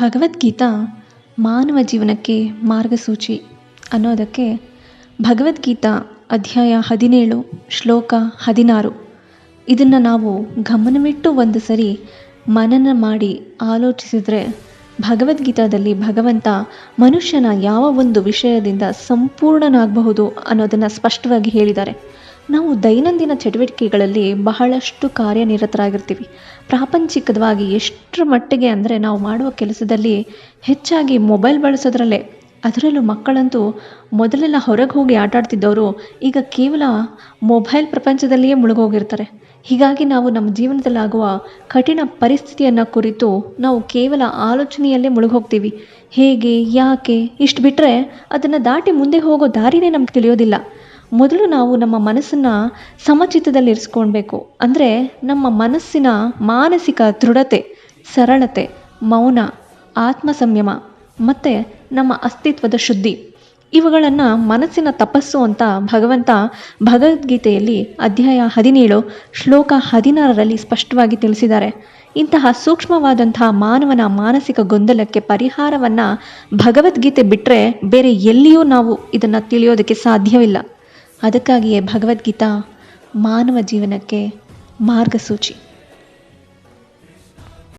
ಭಗವದ್ಗೀತಾ ಮಾನವ ಜೀವನಕ್ಕೆ ಮಾರ್ಗಸೂಚಿ ಅನ್ನೋದಕ್ಕೆ ಭಗವದ್ಗೀತಾ ಅಧ್ಯಾಯ ಹದಿನೇಳು, ಶ್ಲೋಕ ಹದಿನಾರು. ಇದನ್ನು ನಾವು ಗಮನವಿಟ್ಟು ಒಂದು ಸರಿ ಮನನ ಮಾಡಿ ಆಲೋಚಿಸಿದರೆ ಭಗವದ್ಗೀತಾದಲ್ಲಿ ಭಗವಂತ ಮನುಷ್ಯನ ಯಾವ ಒಂದು ವಿಷಯದಿಂದ ಸಂಪೂರ್ಣನಾಗಬಹುದು ಅನ್ನೋದನ್ನು ಸ್ಪಷ್ಟವಾಗಿ ಹೇಳಿದ್ದಾರೆ. ನಾವು ದೈನಂದಿನ ಚಟುವಟಿಕೆಗಳಲ್ಲಿ ಬಹಳಷ್ಟು ಕಾರ್ಯನಿರತರಾಗಿರ್ತೀವಿ. ಪ್ರಾಪಂಚಿಕವಾಗಿ ಎಷ್ಟರ ಮಟ್ಟಿಗೆ ಅಂದರೆ ನಾವು ಮಾಡುವ ಕೆಲಸದಲ್ಲಿ ಹೆಚ್ಚಾಗಿ ಮೊಬೈಲ್ ಬಳಸೋದ್ರಲ್ಲೇ. ಅದರಲ್ಲೂ ಮಕ್ಕಳಂತೂ ಮೊದಲೆಲ್ಲ ಹೊರಗೆ ಹೋಗಿ ಆಟಾಡ್ತಿದ್ದವರು ಈಗ ಕೇವಲ ಮೊಬೈಲ್ ಪ್ರಪಂಚದಲ್ಲಿಯೇ ಮುಳುಗೋಗಿರ್ತಾರೆ. ಹೀಗಾಗಿ ನಾವು ನಮ್ಮ ಜೀವನದಲ್ಲಾಗುವ ಕಠಿಣ ಪರಿಸ್ಥಿತಿಯನ್ನು ಕುರಿತು ನಾವು ಕೇವಲ ಆಲೋಚನೆಯಲ್ಲೇ ಮುಳುಗೋಗ್ತೀವಿ. ಹೇಗೆ, ಯಾಕೆ, ಇಷ್ಟು ಬಿಟ್ಟರೆ ಅದನ್ನು ದಾಟಿ ಮುಂದೆ ಹೋಗೋ ದಾರಿನೇ ನಮ್ಗೆ ತಿಳಿಯೋದಿಲ್ಲ. ಮೊದಲು ನಾವು ನಮ್ಮ ಮನಸ್ಸನ್ನು ಸಮಚಿತ್ತದಲ್ಲಿರಿಸ್ಕೊಳ್ಬೇಕು ಅಂದರೆ ನಮ್ಮ ಮನಸ್ಸಿನ ಮಾನಸಿಕ ದೃಢತೆ, ಸರಳತೆ, ಮೌನ ಆತ್ಮ ಸಂಯಮ ಮತ್ತು ನಮ್ಮ ಅಸ್ತಿತ್ವದ ಶುದ್ಧಿ. ಇವುಗಳನ್ನು ಮನಸ್ಸಿನ ತಪಸ್ಸು ಅಂತ ಭಗವಂತ ಭಗವದ್ಗೀತೆಯಲ್ಲಿ ಅಧ್ಯಾಯ ಹದಿನೇಳು, ಶ್ಲೋಕ ಹದಿನಾರರಲ್ಲಿ ಸ್ಪಷ್ಟವಾಗಿ ತಿಳಿಸಿದ್ದಾರೆ. ಇಂತಹ ಸೂಕ್ಷ್ಮವಾದಂತಹ ಮಾನವನ ಮಾನಸಿಕ ಗೊಂದಲಕ್ಕೆ ಪರಿಹಾರವನ್ನು ಭಗವದ್ಗೀತೆ ಬಿಟ್ಟರೆ ಬೇರೆ ಎಲ್ಲಿಯೂ ನಾವು ಇದನ್ನು ತಿಳಿಯೋದಕ್ಕೆ ಸಾಧ್ಯವಿಲ್ಲ. ಅದಕ್ಕಾಗಿಯೇ ಭಗವದ್ಗೀತಾ ಮಾನವ ಜೀವನಕ್ಕೆ ಮಾರ್ಗಸೂಚಿ.